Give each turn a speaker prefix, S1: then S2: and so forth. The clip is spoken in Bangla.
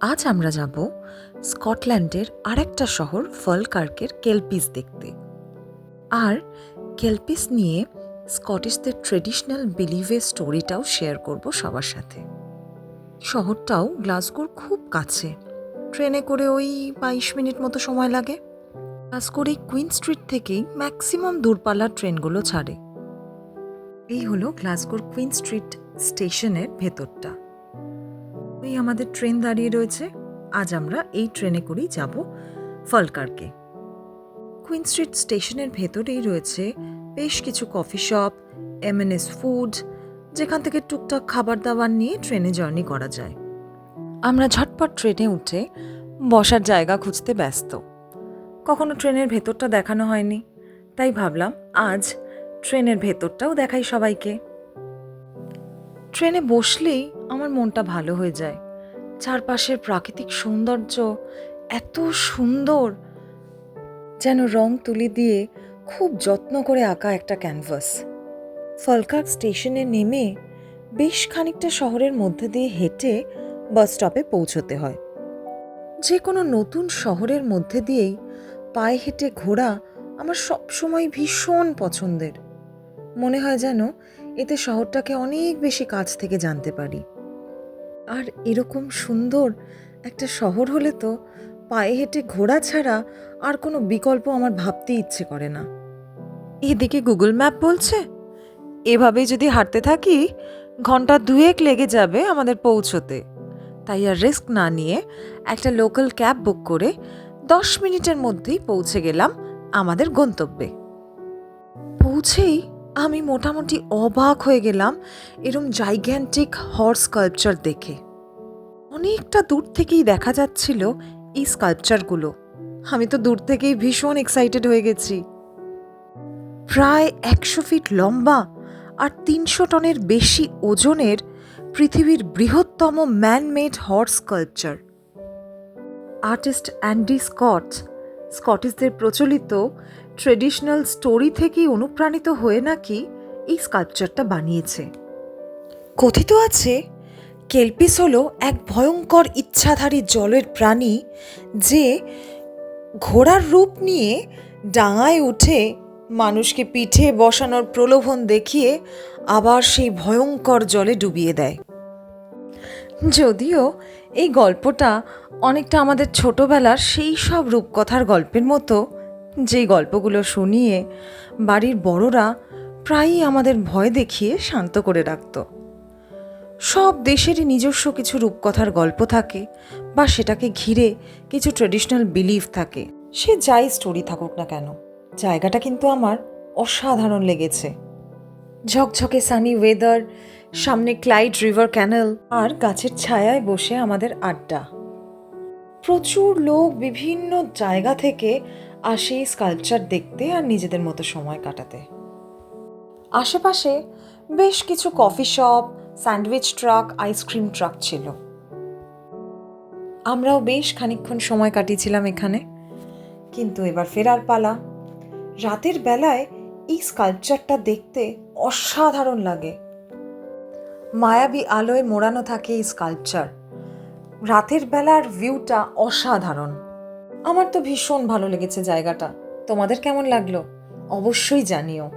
S1: আজ আমরা যাব স্কটল্যান্ডের আরেকটা শহর, ফলকার্কের কেলপিস দেখতে। আর কেলপিস নিয়ে স্কটিশদের ট্রেডিশনাল বিলিভের স্টোরিটাও শেয়ার করব সবার সাথে। শহরটাও গ্লাসগোর খুব কাছে। ট্রেনে করে ওই বাইশ মিনিট মতো সময় লাগে। গ্লাসগোর এই কুইন স্ট্রিট থেকেই ম্যাক্সিমাম দূরপাল্লার ট্রেনগুলো ছাড়ে। এই হলো গ্লাসগোর কুইন স্ট্রিট স্টেশনের ভেতরটা। ওই আমাদের ট্রেন দাঁড়িয়ে রয়েছে। আজ আমরা এই ট্রেনে করেই যাব ফলকারকে। কুইন স্ট্রিট স্টেশনের ভেতরেই রয়েছে বেশ কিছু কফি শপ এমএনএস ফুড, যেখান থেকে টুকটাক খাবার দাবার নিয়ে ট্রেনে জার্নি করা যায়। আমরা ঝটপট ট্রেনে উঠে বসার জায়গা খুঁজতে ব্যস্ত। কখনো ট্রেনের ভেতরটা দেখানো হয়নি, তাই ভাবলাম আজ ট্রেনের ভেতরটাও দেখাই সবাইকে। ট্রেনে বসলেই আমার মনটা ভালো হয়ে যায়। চারপাশের প্রাকৃতিক সৌন্দর্য এত সুন্দর, যেন রং তুলি দিয়ে খুব যত্ন করে আঁকা একটা ক্যানভাস। ফলকার্ক স্টেশনে নেমে বেশ খানিকটা শহরের মধ্যে দিয়ে হেঁটে বাস স্টপে পৌঁছতে হয়। যে কোনো নতুন শহরের মধ্যে দিয়েই পায়ে হেঁটে ঘোরা আমার সবসময় ভীষণ পছন্দের। মনে হয় যেন এতে শহরটাকে অনেক বেশি কাছ থেকে জানতে পারি। আর এরকম সুন্দর একটা শহর হলে তো পায়ে হেঁটে ঘোরা ছাড়া আর কোনো বিকল্প আমার ভাবতে ইচ্ছে করে না। এদিকে গুগল ম্যাপ বলছে, এভাবেই যদি হাঁটতে থাকি, ঘণ্টা দুয়েক লেগে যাবে আমাদের পৌঁছতে। তাই আর রিস্ক না নিয়ে একটা লোকাল ক্যাব বুক করে দশ মিনিটের মধ্যেই পৌঁছে গেলাম আমাদের গন্তব্যে। পৌঁছেই আমি মোটামুটি অবাক হয়ে গেলাম এরম জাইগ্যান্টিক হর্স স্কাল্পচার দেখে। অনেকটা দূর থেকেই দেখা যাচ্ছিল এই স্কাল্পচারগুলো আমি তো দূর থেকেই ভীষণ এক্সাইটেড হয়ে গেছি। প্রায় একশো ফিট লম্বা আর তিনশো টনের বেশি ওজনের পৃথিবীর বৃহত্তম manmade horse sculpture artist Andy Scott স্কটিশদের প্রচলিত ট্রেডিশনাল স্টোরি থেকেই অনুপ্রাণিত হয়ে নাকি এই স্কাল্পচারটা বানিয়েছে। কথিত আছে, কেলপিস হলো এক ভয়ঙ্কর ইচ্ছাধারী জলের প্রাণী যে ঘোড়ার রূপ নিয়ে ডাঙায় উঠে মানুষকে পিঠে বসানোর প্রলোভন দেখিয়ে আবার সেই ভয়ঙ্কর জলে ডুবিয়ে দেয়। যদিও এই গল্পটা অনেকটা আমাদের ছোটবেলার সেই সব রূপকথার গল্পের মতো, যেই গল্পগুলো শুনিয়ে বাড়ির বড়রা প্রায়ই আমাদের ভয় দেখিয়ে শান্ত করে রাখত। সব দেশেরই নিজস্ব কিছু রূপকথার গল্প থাকে বা সেটাকে ঘিরে কিছু ট্রেডিশনাল বিলিভ থাকে। সে যাই স্টোরি থাকুক না কেন, জায়গাটা কিন্তু আমার অসাধারণ লেগেছে। ঝকঝকে সানি ওয়েদার সামনে ক্লাইড রিভার ক্যানেল আর গাছের ছায়ায় বসে আমাদের আড্ডা। প্রচুর লোক বিভিন্ন জায়গা থেকে আসে এই স্কাল্পচার দেখতে আর নিজেদের মতো সময় কাটাতে। আশেপাশে বেশ কিছু coffee shop sandwich truck ice cream truck ছিল। আমরাও বেশ খানিকক্ষণ সময় কাটিয়েছিলাম এখানে। কিন্তু এবার ফেরার পালা। রাতের বেলায় এই স্কাল্পচারটা দেখতে অসাধারণ লাগে। মায়াবী আলোয় মোড়ানো থাকে এই স্কাল্পচার রাতের বেলার ভিউটা অসাধারণ। আমার তো ভীষণ ভালো লেগেছে জায়গাটা। তোমাদের কেমন লাগল? অবশ্যই জানিও।